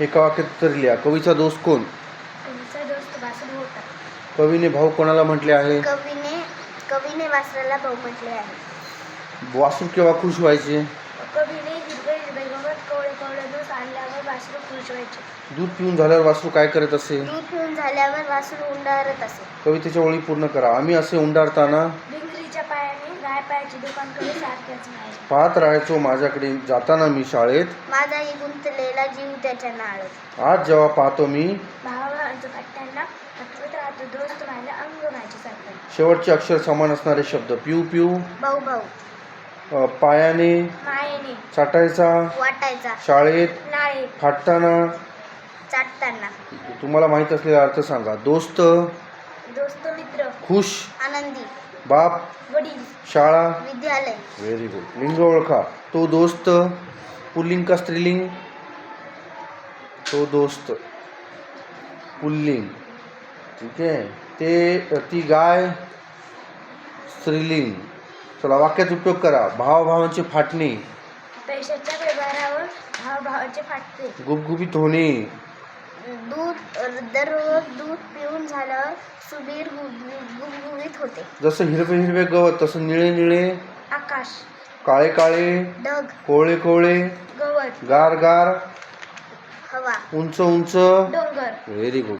एका वाक्यात उत्तर लिहा. कवीचा दोस्त कोण? कवीचा दोस्त वासरू होता. कवीने भाऊ कोणाला म्हटले आहे? कवीने कवीने वासराला भाऊ म्हटले आहे. वासू केव्हा खुश व्हायचे? कवीने हिरवे हिरवे गवत कवळे कवळे दूध आणल्यावर वासरू खुश व्हायचे. दूध पिऊन झाल्यावर वासरू काय करत असे? दूध पिऊन झाल्यावर वासरू उंडारत असे. कवितेच्या ओळी पूर्ण करा. आम्ही असे उंडारताना नाही पाहत राहायचो माझ्याकडे. जाताना मी शाळेत. माझाही गुंतलेला जीव त्याच्या नाळत. आज जेव्हा पाहतो मी भावाभावांचं पट्ट्यांना आठवत राहतो. दोस्त माझ्या अंग माझ्या सारखं शेवटचे अक्षर समान असणारे शब्द. पिऊ पिऊ. भाऊ भाऊ. अ, पायाने. मायेने. चाटायचा. वाटायचा. शाळेत. नाळे फाटताना. चाटताना. तुम्हाला माहीत असलेला अर्थ सांगा. दोस्त. दोस्त मित्र. खुश. आनंदी. बाप वडील. शाळा. विद्यालय. व्हेरी गुड लिंग ओळखा. तो दोस्त पुल्लिंग का स्त्रीलिंग? तो दोस्त. पुल्लिंग. ठीक आहे? ते ती गाय स्त्रीलिंग. चला वाक्यात उपयोग करा. भावाभावांची फाटणी. पैशाच्या व्यवहारावर भावभावाचे फाटते गुबगुबीत होणे. दूध दररोज दूध पिऊन झाल्यावर सुबीर गुबगुबीत होते. जसं हिरवे हिरवे गवत तसं निळे निळे आकाश काळे काळे ढग कोवळे कोवळे गवत गार गार हवा उंच उंच. डोंगर. Very good